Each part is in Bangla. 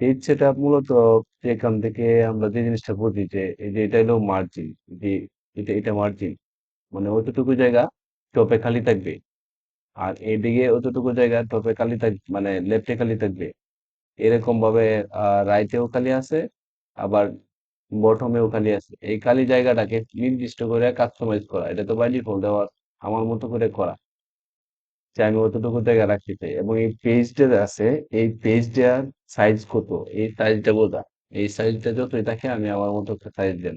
পেজ সেটআপ মূলত এখান থেকে আমরা যে জিনিসটা বুঝি যে, এই যে এটা হলো মার্জিন যে এটা এটা মার্জিন মানে অতটুকু জায়গা টপে খালি থাকবে আর এদিকে অতটুকু জায়গা টপে খালি থাক মানে লেফটে খালি থাকবে। এরকম ভাবে রাইটেও খালি আছে, আবার বটমেও খালি আছে। এই খালি জায়গাটাকে নির্দিষ্ট করে কাস্টমাইজ করা, এটা তো বাই ডিফল্ট দেওয়া, আমার মতো করে করা। যে আমি অতটুকু জায়গা রাখতে চাই। এবং এই পেজটা আছে, এই পেজটার সাইজ কত? এই সাইজটা বোঝা। এই সাইজটা যতই থাকে আমি আমার মতো সাইজ দেন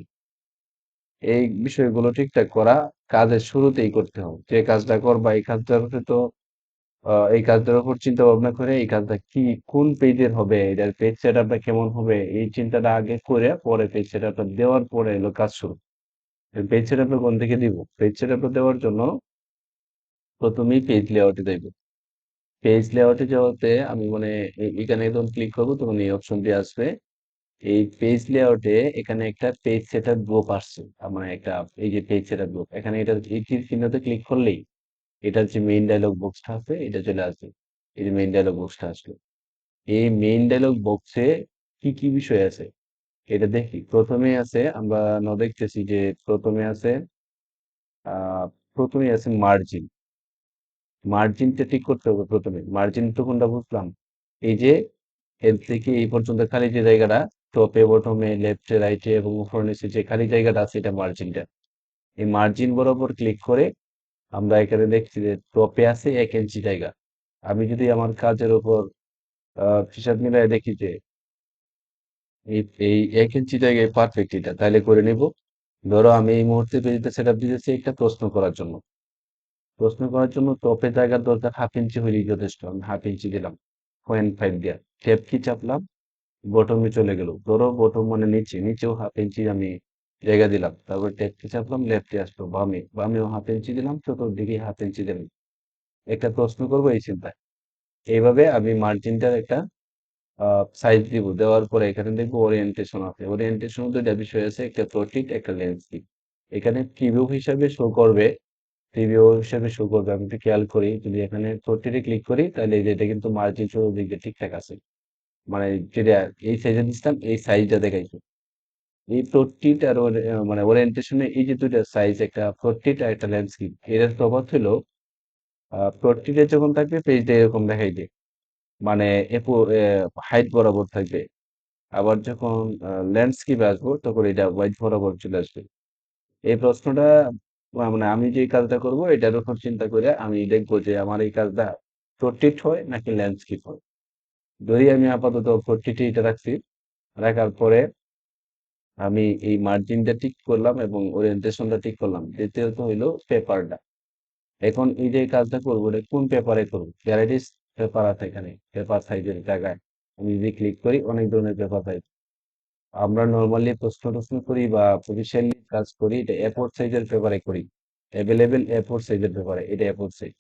এই বিষয়গুলো ঠিকঠাক করা কাজের শুরুতেই করতে হবে। যে কাজটা করবা, এই কাজটার তো এই কাজটার উপর চিন্তা ভাবনা করে এই কাজটা কি, কোন পেজের হবে? এটার পেজ সেটআপটা কেমন হবে? এই চিন্তাটা আগে করে, পরে পেজ সেটআপটা দেওয়ার পরে এলো কাজ শুরু। পেজ সেটআপটা কোন থেকে দিব? পেজ সেটআপটা দেওয়ার জন্য প্রথমেই পেজ লেআউটে যাইব পেজ লেআউটে যাওয়াতে আমি মানে এখানে যখন ক্লিক করব তখন এই অপশনটি আসবে। এই পেজ লেআউটে এখানে একটা পেজ সেটআপ গ্রুপ আসছে। মানে একটা, এই যে পেজ সেটআপ গ্রুপ এখানে এটা এই চিহ্নতে ক্লিক করলেই এটার যে মেইন ডায়লগ বক্সটা আছে এটা চলে আসবে। এই যে মেইন ডায়লগ বক্সটা আসলো। এই মেইন ডায়লগ বক্সে কি কি বিষয় আছে? এটা দেখি। প্রথমে আছে আমরা ন দেখতেছি যে প্রথমে আছে প্রথমে আছে মার্জিন মার্জিনটা ঠিক করতে হবে প্রথমে। মার্জিন তো কোনটা বুঝলাম? এই যে, এর থেকে এই পর্যন্ত খালি যে জায়গাটা টপে বটমে লেফটে রাইটে এবং উপর, নিচে যে খালি জায়গাটা আছে এটা মার্জিনটা এই মার্জিন বরাবর ক্লিক করে আমরা এখানে দেখছি যে টপে আছে এক ইঞ্চি জায়গা। আমি যদি আমার কাজের উপর হিসাব মিলাই দেখি যে, এই এক ইঞ্চি জায়গায় পারফেক্ট এটা, তাহলে করে নিব। ধরো আমি এই মুহূর্তে পেজটা সেট আপ দিতেছি একটা প্রশ্ন করার জন্য। প্রশ্ন করার জন্য টপে জায়গার দরকার হাফ ইঞ্চি হলেই যথেষ্ট। আমি হাফ ইঞ্চি দিলাম। পয়েন্ট ফাইভ দিয়া। ট্যাব কি চাপলাম? বটমে চলে গেল। ধরো বটম মানে নিচে। নিচেও হাফ ইঞ্চি আমি জায়গা দিলাম। তারপর ট্যাব কি চাপলাম? লেফটে আসলো। বামে। বামেও হাফ ইঞ্চি দিলাম। চতুর্দিকে হাফ ইঞ্চি দিলাম। একটা প্রশ্ন করব এই চিন্তায়। এইভাবে আমি মার্জিনটার একটা সাইজ দিব। দেওয়ার পরে এখানে দেখব ওরিয়েন্টেশন আছে। ওরিয়েন্টেশন দুইটা বিষয় আছে। একটা প্রোটিট একটা ল্যান্ডস্কেপ এখানে প্রিভিউ হিসাবে শো করবে প্রিভিউ হিসাবে শো করবে। আমি একটু খেয়াল করি, যদি এখানে প্রোটিটে ক্লিক করি, তাহলে এই যে এটা কিন্তু মার্জিন শুরু দিক ঠিকঠাক আছে। মানে যেটা এই সাইজে দিচ্ছিলাম এই সাইজটা দেখাইছে। এই প্রোটিট আর মানে ওরিয়েন্টেশনে এই যে দুইটা সাইজ একটা প্রোটিট আর একটা ল্যান্ডস্কেপ এর তফাৎ হলো প্রোটিটে যখন থাকবে পেজটা এরকম দেখাই দেখাইবে মানে হাইট বরাবর থাকবে। আবার যখন ল্যান্ডস্কেপে আসব, তখন এটা হোয়াইট বরাবর চলে আসবে। এই প্রশ্নটা মানে আমি যে কাজটা করব এটার উপর চিন্তা করে আমি দেখব যে আমার এই কাজটা পোর্ট্রেট হয় নাকি ল্যান্ডস্কেপ হয়। যদি আমি আপাতত পোর্ট্রেটে এটা রাখছি, রাখার পরে আমি এই মার্জিনটা ঠিক করলাম এবং ওরিয়েন্টেশনটা ঠিক করলাম। দ্বিতীয়ত হইল পেপারটা এখন এই যে কাজটা করব, এটা কোন পেপারে করব? ভ্যারাইটিস পেপার আছে এখানে পেপার সাইজের জায়গায়। আমি যদি ক্লিক করি, অনেক ধরনের পেপার সাইজ আমরা নর্মালি প্রশ্ন টশ্ন করি বা প্রফেশনালি কাজ করি, এটা এ ফোর সাইজের পেপারে করি। অ্যাভেলেবেল এ ফোর সাইজের পেপারে এটা এ সাইজ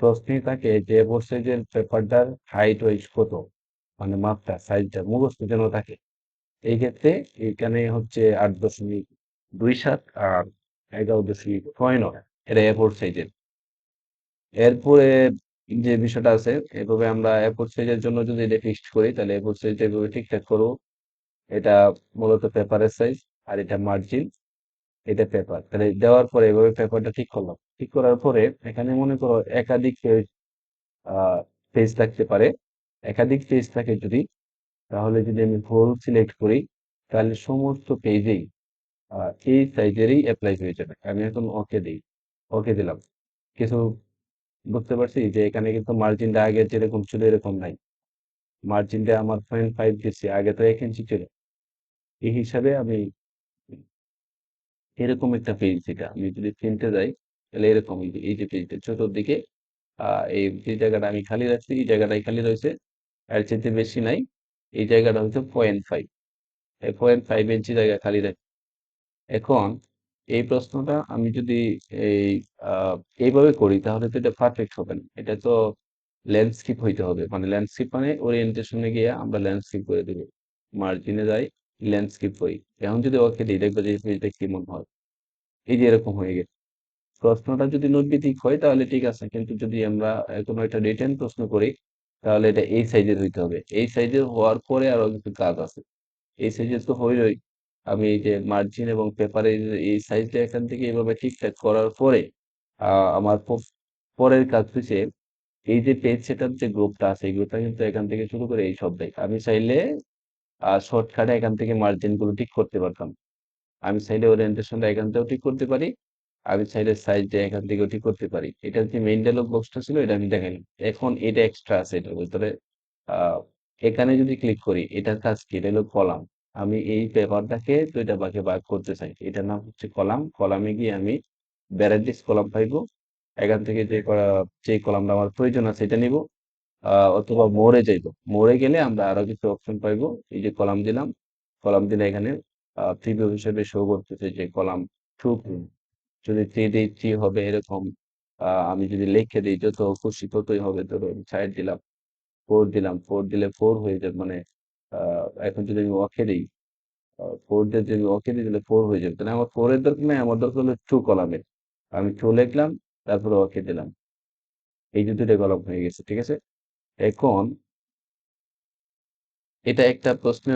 প্রশ্নই থাকে যে এ সাইজের পেপারটার হাইট ওয়াইজ কত? মানে মাপটা সাইজটা মুখস্থ যেন থাকে। এই ক্ষেত্রে এখানে হচ্ছে আট দশমিক দুই সাত আর এগারো দশমিক ছয় নয়, এটা এ সাইজের এরপরে যে বিষয়টা আছে, এভাবে আমরা এ সাইজের জন্য যদি এটা ফিক্সড করি, তাহলে এ ফোর সাইজটা এভাবে ঠিকঠাক করব। এটা মূলত পেপারের সাইজ আর এটা মার্জিন এটা পেপার তাহলে দেওয়ার পরে এভাবে পেপারটা ঠিক করলাম। ঠিক করার পরে এখানে মনে করো একাধিক পেজ পেজ থাকতে পারে। একাধিক পেজ থাকে যদি, তাহলে যদি আমি হোল সিলেক্ট করি, তাহলে সমস্ত পেজেই এই সাইজেরই অ্যাপ্লাই হয়ে যাবে। আমি এখন ওকে দিই ওকে দিলাম। কিছু বুঝতে পারছি যে এখানে কিন্তু মার্জিনটা আগে যেরকম ছিল এরকম নাই। মার্জিনটা আমার পয়েন্ট ফাইভ দিচ্ছি আগে তো এক ইঞ্চি ছিল। এই হিসাবে আমি এরকম একটা পেজ এটা আমি যদি কিনতে যাই, তাহলে এরকম এই যে পেজটা চতুর্দিকে এই যে জায়গাটা আমি খালি রাখছি, এই জায়গাটাই খালি রয়েছে। এর চেয়ে বেশি নাই, এই জায়গাটা হচ্ছে পয়েন্ট ফাইভ এই পয়েন্ট ফাইভ ইঞ্চি জায়গা খালি রাখি। এখন এই প্রশ্নটা আমি যদি এই এইভাবে করি, তাহলে তো এটা পারফেক্ট হবে না। এটা তো ল্যান্ডস্কেপ হইতে হবে। মানে ল্যান্ডস্কেপ মানে ওরিয়েন্টেশনে গিয়ে আমরা ল্যান্ডস্কেপ করে দেবো। মার্জিনে যাই ল্যান্ডস্কেপ করি এখন যদি ওকে দিই, দেখব যে পেজটা কেমন হয়। এই যে এরকম হয়ে গেছে। প্রশ্নটা যদি নোট ভিত্তিক হয়, তাহলে ঠিক আছে। কিন্তু যদি আমরা কোনো একটা রিটেন প্রশ্ন করি, তাহলে এটা এই সাইজের হইতে হবে। এই সাইজের হওয়ার পরে আরও কিছু কাজ আছে। এই সাইজের তো হইলই। আমি এই যে মার্জিন এবং পেপারের এই সাইজটা এখান থেকে এভাবে ঠিকঠাক করার পরে আমার পরের কাজ হচ্ছে এই যে পেজ সেটার যে গ্রুপটা আছে, এই গ্রুপটা কিন্তু এখান থেকে শুরু করে এই সব দেখ আমি চাইলে শর্টকাটে এখান থেকে মার্জিনগুলো ঠিক করতে পারতাম। আমি চাইলে ওরিয়েন্টেশনটা এখান থেকেও ঠিক করতে পারি, আমি চাইলে সাইজটা এখান থেকেও ঠিক করতে পারি। এটা যে মেইন ডায়লগ বক্সটা ছিল, এটা আমি দেখাইলাম এখন এটা এক্সট্রা আছে এটার ভিতরে। এখানে যদি ক্লিক করি, এটার কাজ কি? এটা হলো কলাম। আমি এই পেপারটাকে দুইটা ভাগে ভাগ করতে চাই। এটার নাম হচ্ছে কলাম। কলামে গিয়ে আমি ভ্যারাইটিস কলাম পাইবো। এখান থেকে যে যে কলামটা আমার প্রয়োজন আছে, এটা নিব। অথবা মোড়ে যাইবো। মোড়ে গেলে আমরা আরও কিছু অপশন পাইবো। এই যে কলাম দিলাম কলাম দিলে এখানে প্রিভিউ হিসেবে শো করতেছে যে কলাম টু যদি থ্রি দিই থ্রি হবে এরকম আমি যদি লিখে দিই যত খুশি ততই হবে। ধরো সাইড দিলাম ফোর দিলাম ফোর দিলে ফোর হয়ে যাবে। মানে আহ, এখন যদি আমি ওকে দিই ফোর দিয়ে যদি ওকে দিই তাহলে ফোর হয়ে যাবে। তাহলে আমার ফোরের দরকার নেই আমার দরকার হলো টু কলামের। আমি টু লিখলাম তারপরে ওকে দিলাম। এই যে দুটো কলাম হয়ে গেছে ঠিক আছে? এখন এটা একটা প্রশ্ন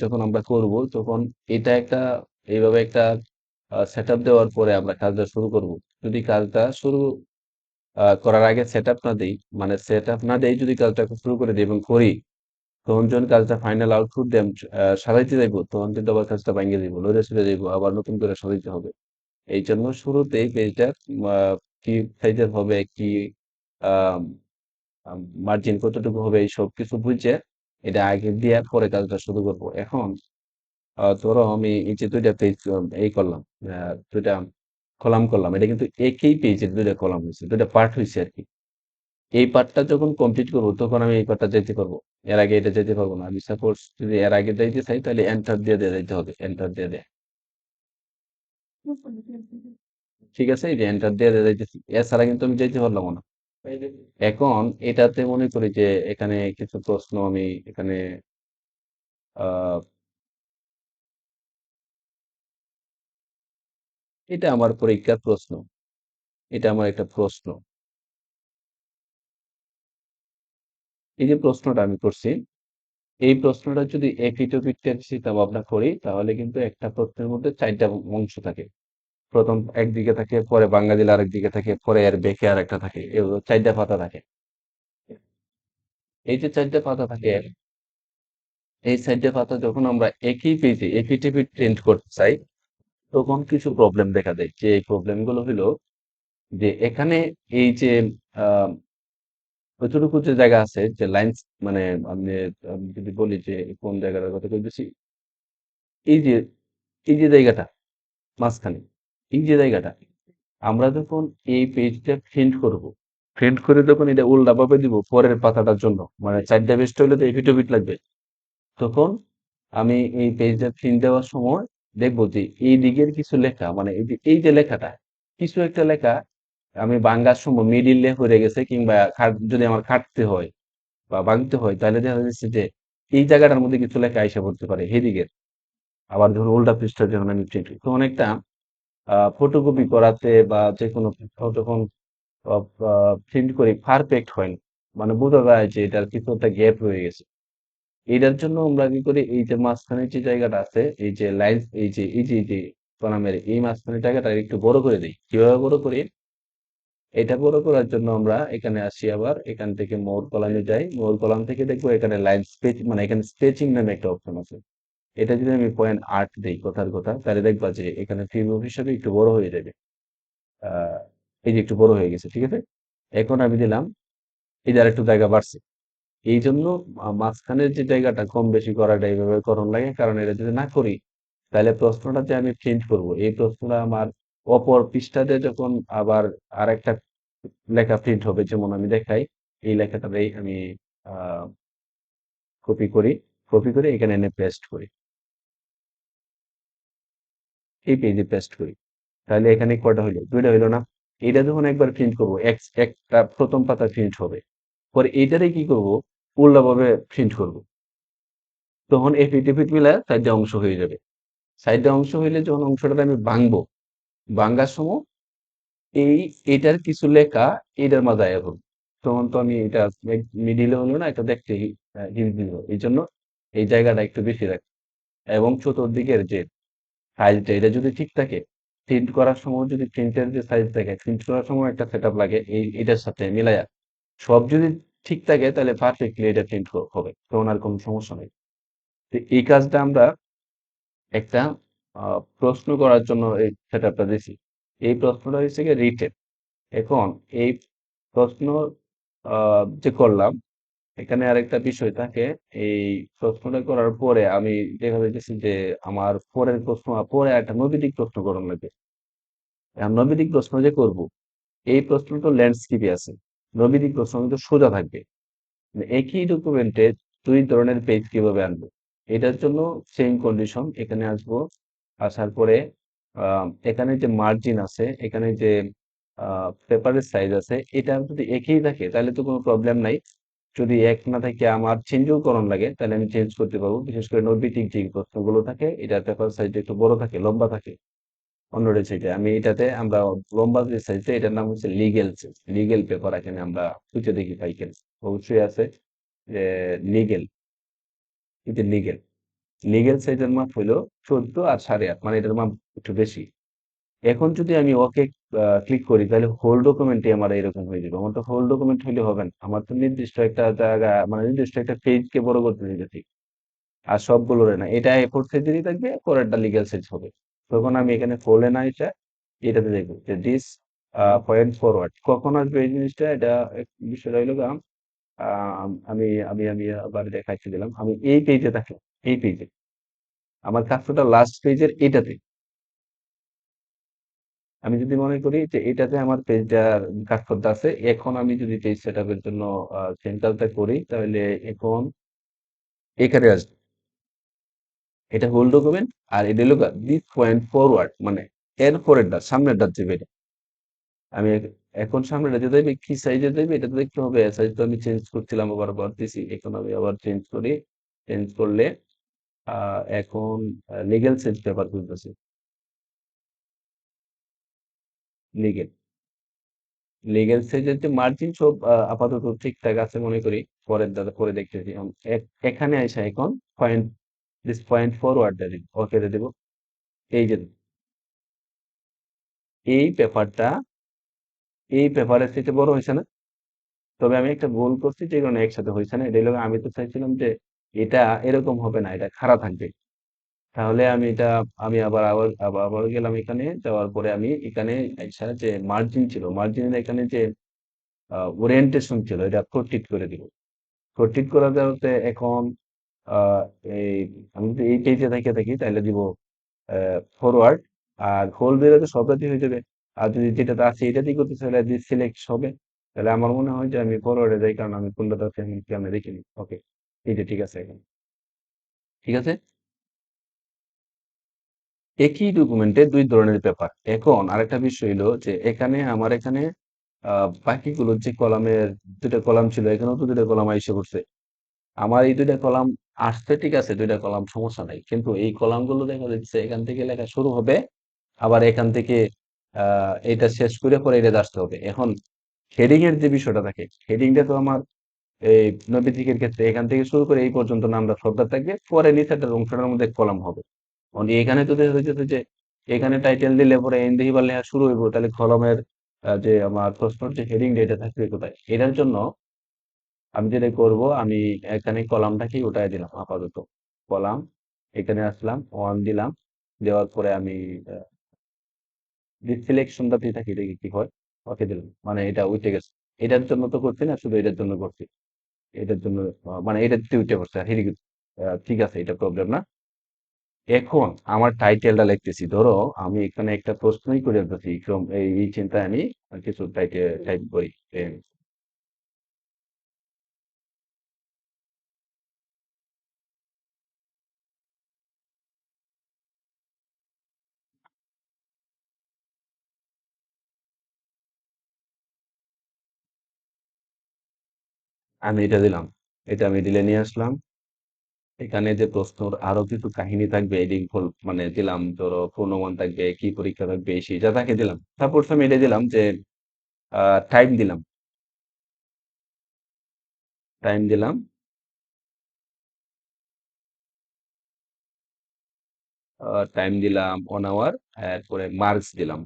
যখন আমরা করব, তখন এটা একটা, এইভাবে একটা সেট দেওয়ার পরে আমরা কাজটা শুরু করব। যদি কাজটা শুরু করার আগে সেট না দেই মানে সেট না দেই যদি কাজটা শুরু করে দিই এবং করি, তখন যখন কাজটা ফাইনাল আউটপুট দিয়ে সাজাইতে যাইবো, তখন কিন্তু আবার কাজটা ভেঙে দিব লড়ে চলে যাইবো, আবার নতুন করে সাজাইতে হবে। এই জন্য শুরুতেই পেজটা কি সাইজের হবে, কি মার্জিন কতটুকু হবে এই সব কিছু বুঝে এটা আগে দিয়ে পরে কাজটা শুরু করব। এখন ধরো আমি এই যে দুইটা পেজ এই করলাম দুইটা কলাম করলাম এটা কিন্তু একই পেজের দুইটা কলাম হয়েছে দুইটা পার্ট হয়েছে আর কি। এই পার্টটা যখন কমপ্লিট করব তখন আমি এই পার্টটা যেতে পারব। এর আগে এটা যেতে পারব না। আমি সাপোজ যদি এর আগে যাইতে চাই তাহলে এন্টার দিয়ে দিয়ে যাইতে হবে এন্টার দিয়ে দেয়। ঠিক আছে? এই যে এন্টার দিয়ে দিয়ে যাইতেছি। এছাড়া কিন্তু আমি যাইতে পারলাম না। এখন এটাতে মনে করি যে এখানে কিছু প্রশ্ন আমি এখানে এটা আমার পরীক্ষার প্রশ্ন। এটা আমার একটা প্রশ্ন। এই যে প্রশ্নটা আমি করছি, এই প্রশ্নটা যদি এপিটোপিকটা চিন্তা ভাবনা করি, তাহলে কিন্তু একটা প্রশ্নের মধ্যে চারটা অংশ থাকে। প্রথম একদিকে থাকে, পরে বাঙ্গালির আরেক দিকে থাকে, পরে এর বেঁকে আর একটা থাকে এগুলো চারটা পাতা থাকে। এই যে চারটা পাতা থাকে, এই চারটা পাতা যখন আমরা একই পেজে এপিটিপি প্রিন্ট করতে চাই, তখন কিছু প্রবলেম দেখা দেয়। যে এই প্রবলেমগুলো হলো যে এখানে এই যে যতটুকু যে জায়গা আছে, যে লাইন মানে আমি যদি বলি যে কোন জায়গাটার কথা বলতেছি, এই যে এই যে জায়গাটা, মাঝখানে এই যে জায়গাটা, আমরা যখন এই পেজটা প্রিন্ট করব প্রিন্ট করে যখন এটা উল্টাভাবে দিব পরের পাতাটার জন্য মানে চারটা পেজটা হলে তো এপিটোপিট লাগবে, তখন আমি এই পেজটা প্রিন্ট দেওয়ার সময় দেখব যে এই দিকের কিছু লেখা মানে এই যে লেখাটা, কিছু একটা লেখা আমি বাঙ্গার সময় মিডিল মিডিলে হয়ে গেছে কিংবা যদি আমার কাটতে হয় বা ভাঙতে হয়, তাহলে দেখা যাচ্ছে যে এই জায়গাটার মধ্যে কিছু লেখা আইসা পড়তে পারে এদিকের আবার ধরুন উল্টা পৃষ্ঠা যখন আমি প্রিন্ট তখন একটা ফটোকপি করাতে বা যে কোনো যখন প্রিন্ট করি পারফেক্ট হয় না মানে বোঝা যায় যে এটার কিছু একটা গ্যাপ রয়ে গেছে। এটার জন্য আমরা কি করি, এই যে মাঝখানে যে জায়গাটা আছে, এই যে লাইন এই যে এই যে এই যে কলামের, এই মাঝখানে জায়গাটা একটু বড় করে দিই। কীভাবে বড় করি? এটা বড় করার জন্য আমরা এখানে আসি আবার, এখান থেকে মোর কলামে যাই। মোর কলাম থেকে দেখব এখানে লাইন স্পেচ মানে এখানে স্পেচিং নামে একটা অপশন আছে। এটা যদি আমি পয়েন্ট আট দিই কথার কথা, তাহলে দেখবা যে এখানে প্রিভিউ হিসাবে একটু বড় হয়ে যাবে। এই যে একটু বড় হয়ে গেছে, ঠিক আছে? এখন আমি দিলাম, এই যে আরেকটু জায়গা বাড়ছে। এই জন্য মাঝখানের যে জায়গাটা কম বেশি করাটা এইভাবে করণ লাগে, কারণ এটা যদি না করি, তাহলে প্রশ্নটা যে আমি প্রিন্ট করব, এই প্রশ্নটা আমার অপর পৃষ্ঠাতে যখন আবার আরেকটা লেখা প্রিন্ট হবে, যেমন আমি দেখাই, এই লেখাটাতেই আমি কপি করি কপি করে এখানে এনে পেস্ট করি। এই পেজে পেস্ট করি। তাহলে এখানে কটা হইল? দুইটা হইল না? এটা যখন একবার প্রিন্ট করব একটা প্রথম পাতা প্রিন্ট হবে। পরে এইটারে কি করব? উল্টাভাবে প্রিন্ট করব। তখন এই ফিট মিলে অংশ হয়ে যাবে। চারটা অংশ হইলে যখন অংশটা আমি ভাঙবো ভাঙ্গার সময় এই, এটার কিছু লেখা এটার মাঝে আয়া পড়বে। তখন তো আমি এটা মিডিলে হলো না, এটা দেখতে এই জন্য এই জায়গাটা একটু বেশি রাখি এবং চতুর্দিকের যে সাইজটা এটা যদি ঠিক থাকে প্রিন্ট করার সময় যদি প্রিন্টের যে সাইজ থাকে প্রিন্ট করার সময় একটা সেট লাগে, এই, এটার সাথে মিলায়া। সব যদি ঠিক থাকে, তাহলে পারফেক্টলি এটা প্রিন্ট হবে, তখন আর কোনো সমস্যা নেই। তো এই কাজটা আমরা একটা প্রশ্ন করার জন্য এই সেট আপটা দিছি এই প্রশ্নটা হচ্ছে গিয়ে রিটেন এখন এই প্রশ্ন যে করলাম এখানে আরেকটা বিষয় থাকে, এই প্রশ্নটা করার পরে আমি দেখা যাচ্ছে যে আমার পরের প্রশ্ন পরে একটা নৈবেদিক প্রশ্ন করার লাগবে। নৈবেদিক প্রশ্ন যে করব, এই প্রশ্ন তো ল্যান্ডস্কেপে আছে। নৈবেদিক প্রশ্ন কিন্তু সোজা থাকবে। মানে একই ডকুমেন্টে দুই ধরনের পেজ কীভাবে আনব? এটার জন্য সেম কন্ডিশন এখানে আসব, আসার পরে এখানে যে মার্জিন আছে, এখানে যে পেপারের সাইজ আছে এটা যদি একই থাকে, তাহলে তো কোনো প্রবলেম নাই। যদি এক না থাকে আমার চেঞ্জও করণ লাগে, তাহলে আমি চেঞ্জ করতে পারব। বিশেষ করে নৈবিতিক যে প্রশ্নগুলো থাকে এটা পেপার সাইজ একটু বড় থাকে, লম্বা থাকে অন্যটা সেটা আমি এটাতে আমরা লম্বা যে সাইজটা এটার নাম হচ্ছে লিগেল লিগেল পেপার এখানে আমরা খুঁজে দেখি পাইকেন অবশ্যই আছে যে লিগেল এটা লিগেল লিগেল সাইজের মাপ হইল চোদ্দ আর সাড়ে আট মানে এটার মাপ একটু বেশি। এখন যদি আমি ওকে ক্লিক করি, তাহলে হোল ডকুমেন্টই আমার এরকম হয়ে যাবে। আমার তো হোল ডকুমেন্ট হইলে হবে না। আমার তো নির্দিষ্ট একটা জায়গা মানে নির্দিষ্ট একটা পেজকে বড় করতে দিতে ঠিক আর সবগুলোরে না। এটা এ ফোর সাইজেরই থাকবে, পরেরটা লিগ্যাল সাইজ হবে। তখন আমি এখানে ফোলে না এটা, এটাতে দেখব যে দিস পয়েন্ট ফরওয়ার্ড কখন আসবে এই জিনিসটা? এটা বিষয়টা হইল আমি আমি আমি আবার দেখাচ্ছি দিলাম। আমি এই পেজে থাকলাম, এই পেজে আমার কাজটা লাস্ট পেজের এটাতে। আমি যদি মনে করি যে এটাতে আমার পেজটার কাজ করতে আছে, এখন আমি যদি পেজ সেট আপের জন্য সেন্টারটা করি, তাহলে এখন এখানে আসবে। এটা হোল ডকুমেন্ট আর এটা হলো দিস পয়েন্ট ফরওয়ার্ড মানে এর পরেরটা সামনেরটা দেবে এটা আমি এখন সামনেটা যে দেবে কি সাইজে দেবে এটা দেখতে হবে সাইজ তো আমি চেঞ্জ করছিলাম আবার আবার দিছি এখন আমি আবার চেঞ্জ করি। চেঞ্জ করলে এখন লিগেল সাইজ পেপার খুলতেছি। লিগেল লিগেল সাইজের যে মার্জিন সব আপাতত ঠিকঠাক আছে মনে করি। পরের দাদা, পরে দেখতেছি। এখানে আসা এখন পয়েন্ট দিস পয়েন্ট ফরওয়ার্ড দিব। ওকে দেবো। এই যে এই পেপারটা, এই পেপারের থেকে বড় হয়েছে না? তবে আমি একটা ভুল করছি, যে কারণে একসাথে হয়েছে না। এটা আমি তো চাইছিলাম যে এটা এরকম হবে না, এটা খাড়া থাকবে। তাহলে আমি এটা, আমি আবার আবার আবার গেলাম এখানে, যাওয়ার পরে আমি এখানে আচ্ছা যে মার্জিন ছিল মার্জিনের এখানে যে ওরিয়েন্টেশন ছিল, এটা প্রোটেক্ট করে দিব। প্রোটেক্ট করা যাতে এখন এই, আমি যদি এই পেজে থেকে থাকি, তাহলে দিব ফরওয়ার্ড আর হোল বেরোতে সবটাই হয়ে যাবে। আর যদি যেটাতে আছে এটাতেই করতে চাইলে সিলেক্ট হবে। তাহলে আমার মনে হয় যে আমি ফরওয়ার্ডে যাই, কারণ আমি কোনটাতে আছে আমি আমি দেখিনি ওকে এইটা ঠিক আছে এখন। ঠিক আছে? একই ডকুমেন্টে দুই ধরনের পেপার এখন আরেকটা বিষয় হলো যে এখানে আমার এখানে আহ, বাকিগুলো যে কলামের দুটা কলাম ছিল এখানেও তো দুটা কলাম এসে পড়ছে। আমার এই দুইটা কলাম আসছে ঠিক আছে দুইটা কলাম সমস্যা নাই। কিন্তু এই কলামগুলো দেখা যাচ্ছে এখান থেকে লেখা শুরু হবে আবার এখান থেকে এটা শেষ করে পরে এটা আসতে হবে। এখন হেডিং এর যে বিষয়টা থাকে হেডিংটা তো আমার এই নৈবেদিকের ক্ষেত্রে এখান থেকে শুরু করে এই পর্যন্ত নামটা শব্দ থাকবে পরে নিচের অংশটার মধ্যে কলাম হবে। এখানে তো দেখা যে এখানে টাইটেল দিলে পরে এন দিহি বা লেখা শুরু হইব, তাহলে কলমের যে আমার প্রশ্নের যে হেডিং এটা থাকবে কোথায়? এটার জন্য আমি যেটা করব, আমি এখানে কলামটাকে উঠাই দিলাম আপাতত। কলাম, এখানে আসলাম ওয়ান দিলাম, দেওয়ার পরে আমি সিলেকশনটা দিয়ে থাকি এটা কি হয়, ওকে দিলাম। মানে এটা উঠে গেছে। এটার জন্য তো করছি না, শুধু এটার জন্য করছি। এটার জন্য মানে এটাতে উঠে পড়ছে ঠিক আছে, এটা প্রবলেম না। এখন আমার টাইটেলটা লিখতেছি। ধরো আমি এখানে একটা প্রশ্নই করে দিতেছি এই এই চিন্তায় আমি কিছু টাইটেল টাইপ করি। আমি এটা দিলাম। এটা আমি দিলে নিয়ে আসলাম। এখানে যে প্রশ্নর আরও কিছু কাহিনী থাকবে মানে দিলাম, ধরো পূর্ণমান থাকবে, কি পরীক্ষা থাকবে সেটা তাকে দিলাম। তারপর আমি এটা দিলাম যে টাইম দিলাম। টাইম দিলাম। টাইম দিলাম ওয়ান আওয়ার এরপরে মার্কস দিলাম।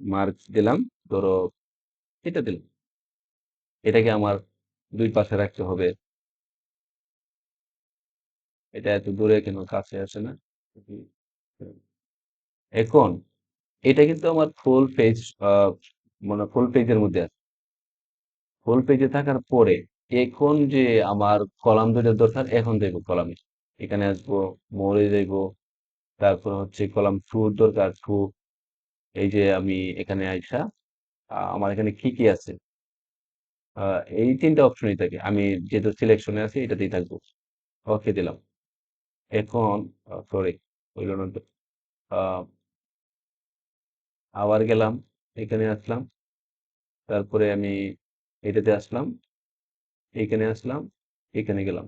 মার্কস দিলাম, ধরো, এটা দিলাম। এটাকে আমার দুই পাশে রাখতে হবে। এটা এত দূরে কেন? কাছে আসে না? এখন এটা কিন্তু আমার ফুল পেজ মানে ফুল পেজের মধ্যে আছে। ফুল পেজে থাকার পরে এখন যে আমার কলাম দুটো দরকার, এখন দেখব কলামে। এখানে আসব, মোড়ে যাইবো তারপর হচ্ছে কলাম টু দরকার টু এই যে আমি এখানে আইসা আমার এখানে কি কি আছে? এই তিনটা অপশনই থাকে। আমি যেহেতু সিলেকশনে আছি, এটাতেই থাকব। ওকে, দিলাম। এখন সরি হইল না আবার গেলাম, এখানে আসলাম। তারপরে আমি এটাতে আসলাম, এখানে আসলাম, এখানে গেলাম।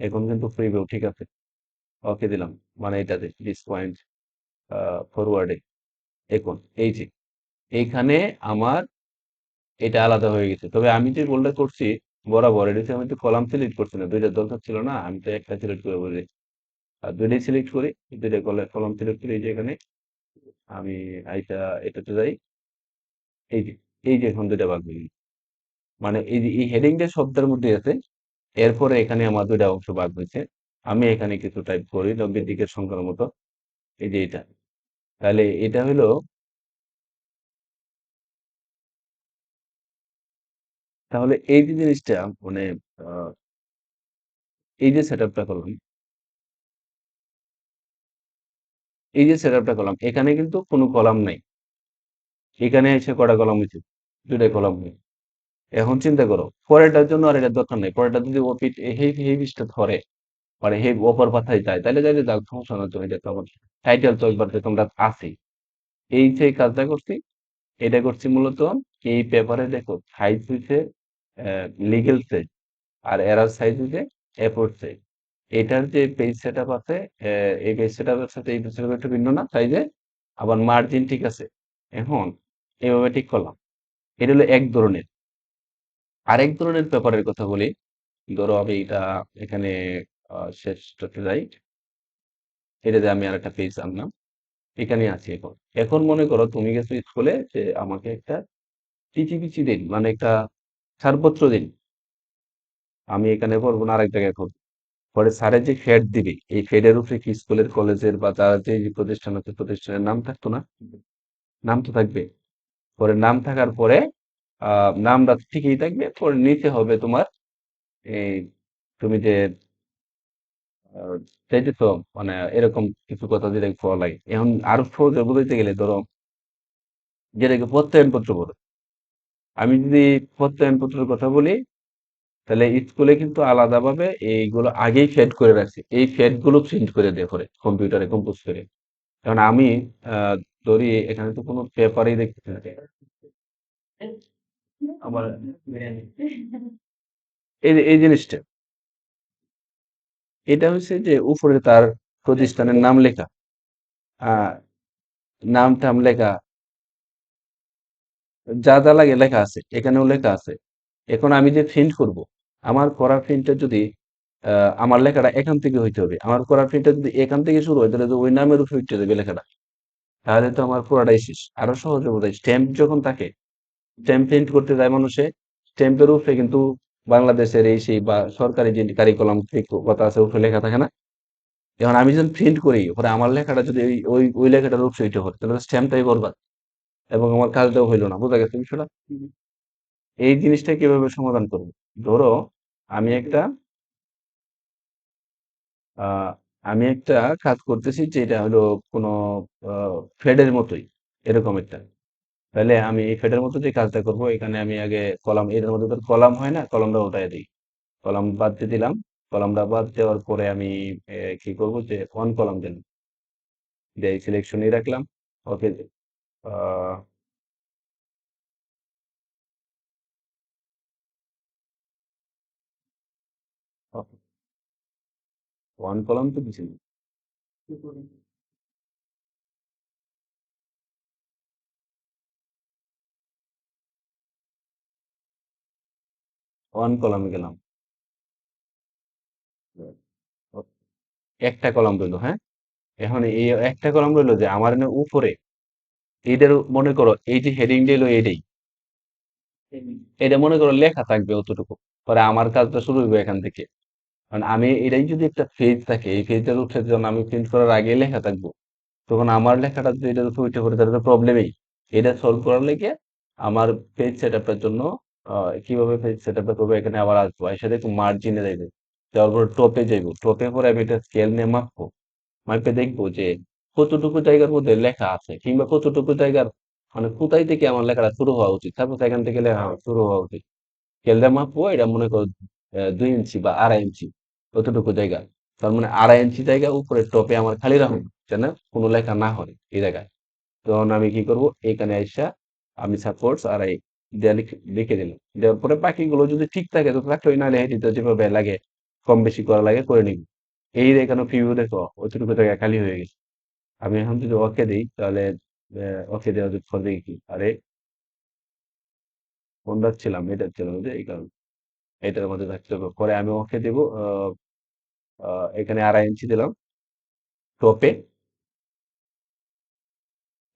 এখন কিন্তু ফ্রি ভিউ ঠিক আছে। ওকে, দিলাম। মানে এটাতে দিস পয়েন্ট ফরওয়ার্ডে এখন এই যে এইখানে আমার এটা আলাদা হয়ে গেছে। তবে আমি যে গোলটা করছি, বরাবর, এটা আমি তো কলাম সিলেক্ট করছি না। দুইটা দরকার ছিল না, আমি তো একটা সিলেক্ট করে বলি আর দুইটাই সিলেক্ট করি, দুইটা কলাম সিলেক্ট করি এই যে এখানে আমি এইটা এটাতে যাই, এই যে এই যে এখন দুইটা ভাগ হয়ে মানে এই যে, এই হেডিংটা শব্দের মধ্যে আছে, এরপরে এখানে আমার দুইটা অংশ ভাগ হয়েছে। আমি এখানে কিছু টাইপ করি নব্বই দিকের সংখ্যার মতো, এই যে এটা। তাহলে এটা হলো তাহলে এই যে জিনিসটা মানে এই যে সেট আপটা করলাম এই যে সেট আপটা করলাম, এখানে কিন্তু কোনো কলাম নাই। এখানে এসে কটা কলাম হয়েছে? দুটাই কলাম হয়েছে। এখন চিন্তা করো, পরেরটার জন্য আর এটা দরকার নেই। পরেরটা যদি ও পিঠ, এই এই বিষটা ধরে মানে হে অপর পাথায় যায়, তাহলে যাই যাক, সমস্যা না তো এটা তো আমার টাইটেল তো একবার তোমরা আছেই এই যে কাজটা করছি, এটা করছি মূলত এই পেপারে দেখো সাইজ হইছে লিগেল সাইজ আর এরার সাইজ হইছে এফোর্ট সাইজ এটার যে পেজ সেট আপ আছে এই পেজ সেট আপের সাথে এই পেজ সেট একটু ভিন্ন না সাইজে আবার মার্জিন ঠিক আছে। এখন এভাবে ঠিক করলাম। এটা হলো এক ধরনের। আরেক ধরনের পেপারের কথা বলি। ধরো আমি এটা এখানে শেষটাতে যাই। এটাতে আমি আর একটা পেজ আনলাম। এখানে আছি এখন। এখন মনে করো তুমি গেছো স্কুলে যে আমাকে একটা চিঠি পিচি দিন মানে একটা ছাড়পত্র দিন। আমি এখানে পড়ব না আরেক জায়গায় করব পরে স্যারের যে ফেড দিবে এই ফেডের উপরে কি স্কুলের কলেজের বা তার যে প্রতিষ্ঠান আছে প্রতিষ্ঠানের নাম থাকতো না? নাম তো থাকবে। পরে নাম থাকার পরে নামটা ঠিকই থাকবে পরে নিচে হবে তোমার এই তুমি যে আহ, চাইতেছো মানে এরকম কিছু কথা যেটা পাওয়া লাগে। এখন আরও সহজে বুঝাইতে গেলে ধরো যেটাকে প্রত্যয়ন পত্র বলে। আমি যদি প্রত্যয়ন পত্রের কথা বলি, তাহলে স্কুলে কিন্তু আলাদাভাবে এইগুলো আগেই ফেড করে রাখছে। এই ফেডগুলো প্রিন্ট করে দেয় পরে কম্পিউটারে কম্পোজ করে। কারণ আমি ধরি এখানে তো কোনো পেপারই দেখতেছি না। আমার এই এই জিনিসটা, এটা হচ্ছে যে উপরে তার প্রতিষ্ঠানের নাম লেখা। নাম টাম লেখা যা যা লাগে লেখা আছে, এখানেও লেখা আছে। এখন আমি যে প্রিন্ট করব, আমার করা প্রিন্টটা যদি আমার লেখাটা এখান থেকে হইতে হবে, আমার করা প্রিন্টটা যদি এখান থেকে শুরু হয়, তাহলে তো ওই নামের উপরে উঠতে যাবে লেখাটা। তাহলে তো আমার পুরাটাই শেষ। আরও সহজে বোঝায় স্ট্যাম্প যখন থাকে স্ট্যাম্প প্রিন্ট করতে যায় মানুষে স্ট্যাম্পের উপরে কিন্তু বাংলাদেশের এই সেই বা, সরকারি যে কারিকুলাম কথা আছে, উপরে লেখা থাকে না। এখন আমি যখন প্রিন্ট করি পরে আমার লেখাটা যদি ওই ওই ওই লেখাটার উপরে হইতে হয়, তাহলে স্ট্যাম্পটাই বরবাদ। এবং আমার কাজটাও হইল না। বোঝা গেছে বিষয়টা? এই জিনিসটা কীভাবে সমাধান করব? ধরো আমি একটা আমি একটা কাজ করতেছি যেটা হলো কোনো ফেডের মতোই এরকম একটা। তাহলে আমি এই ফেডের মতো যে কাজটা করব এখানে আমি আগে কলাম এর মধ্যে তো কলাম হয় না কলামটা উঠাই দিই। কলাম বাদ দিয়ে দিলাম কলামটা বাদ দেওয়ার পরে আমি কি করব যে ওয়ান কলাম দিলাম দিয়ে সিলেকশনই রাখলাম ওকে Uh, ওয়ান কলাম তো কিছু ওয়ান কলাম গেলাম। একটা কলাম রইল হ্যাঁ? এখন এই একটা কলাম রইল যে আমার উপরে এইটার মনে করো এই যে হেডিং দিলো এইটাই। এটা মনে করো লেখা থাকবে অতটুকু। পরে আমার কাজটা শুরু হইবে এখান থেকে। কারণ আমি এটাই যদি একটা পেজ থাকে এই পেজটার উঠে যখন আমি প্রিন্ট করার আগে লেখা থাকব। তখন আমার লেখাটা যদি এটা উপরে উঠে পড়ে তাহলে তো প্রবলেমই এটা সলভ করার লেগে আমার পেজ সেট আপের জন্য কীভাবে পেজ সেট আপ করব এখানে আবার আসব। এসে দেখব মার্জিনে যাইবে। যাওয়ার পরে টপে যাইবো। টপে পরে আমি এটা স্কেল নিয়ে মাপবো। মাপে দেখব যে কতটুকু জায়গার মধ্যে লেখা আছে কিংবা কতটুকু জায়গার মানে কোথায় থেকে আমার লেখাটা শুরু হওয়া উচিত? তারপর এখান থেকে লেখা শুরু হওয়া উচিত। স্কেল দিয়ে মাপবো এটা মনে করো দুই ইঞ্চি বা আড়াই ইঞ্চি অতটুকু জায়গা? তার মানে আড়াই ইঞ্চি জায়গা উপরে টপে আমার খালি রাখুন যেন কোনো লেখা না হয় এই জায়গায়। তখন আমি কি করব? এখানে আইসা আমি সাপোর্টস আর এই লিখে দিলাম। দেওয়ার পরে বাকিগুলো যদি ঠিক থাকে, তো থাকলোই না লেখে দিতে যেভাবে লাগে, কম বেশি করা লাগে, করে নিব। এই এখানে প্রিভিউ দেখো অতটুকু জায়গা খালি হয়ে গেছে। আমি এখন যদি ওকে দিই, তাহলে ওকে দেওয়া পর দেখি কি। আরে কোনটা ছিলাম এটা ছিল এই কারণে। এটার মধ্যে থাকতে হবে। পরে আমি ওকে দেবো এখানে আড়াই ইঞ্চি দিলাম, টপে।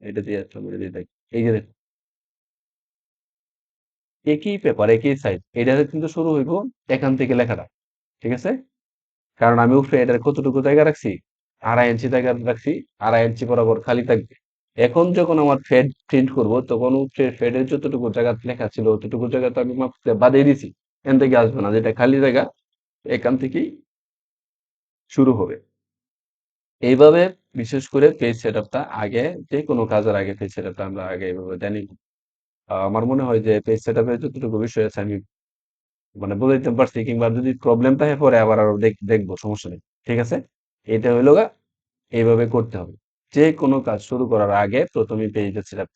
এটা দিয়ে আসলাম এটা দিয়ে দেখি। এই যে দেখো একই পেপার একই সাইজ এটা কিন্তু শুরু হইব এখান থেকে লেখাটা, ঠিক আছে? কারণ আমি উপরে এটার কতটুকু জায়গা রাখছি? আড়াই ইঞ্চি জায়গা রাখছি, আড়াই ইঞ্চি বরাবর খালি থাকবে। এখন যখন আমার ফেড প্রিন্ট করব, তখন উপরে ফেডের যতটুকু জায়গা লেখা ছিল, ততটুকু জায়গা তো আমি মাপতে বাদিয়ে দিছি। এখান থেকে আসবে না, যেটা খালি জায়গা, এখান থেকেই শুরু হবে। এইভাবে বিশেষ করে পেজ সেট আপটা আগে, যে কোনো কাজের আগে পেজ সেটআপটা আমরা আগে এইভাবে জানি। আমার মনে হয় যে পেজ সেটআপের যতটুকু বিষয় আছে, আমি মানে বলে দিতে পারছি, কিংবা যদি প্রবলেম থাকে পরে আবার আরও দেখ- দেখব, সমস্যা নেই। ঠিক আছে? এটা হলো এইভাবে করতে হবে। যে কোনো কাজ শুরু করার আগে প্রথমে পেজটা সেট